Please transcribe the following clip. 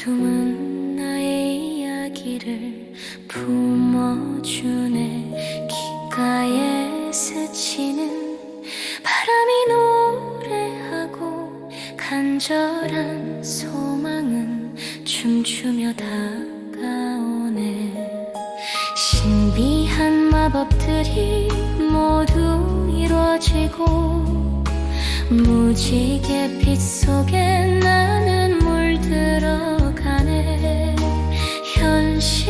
어둠은 나의 이야기를 품어주네. 귓가에 스치는 바람이 노래하고 간절한 소망은 춤추며 다가오네. 신비한 마법들이 모두 이루어지고 무지개 빛 속에 나는 물들어가네 she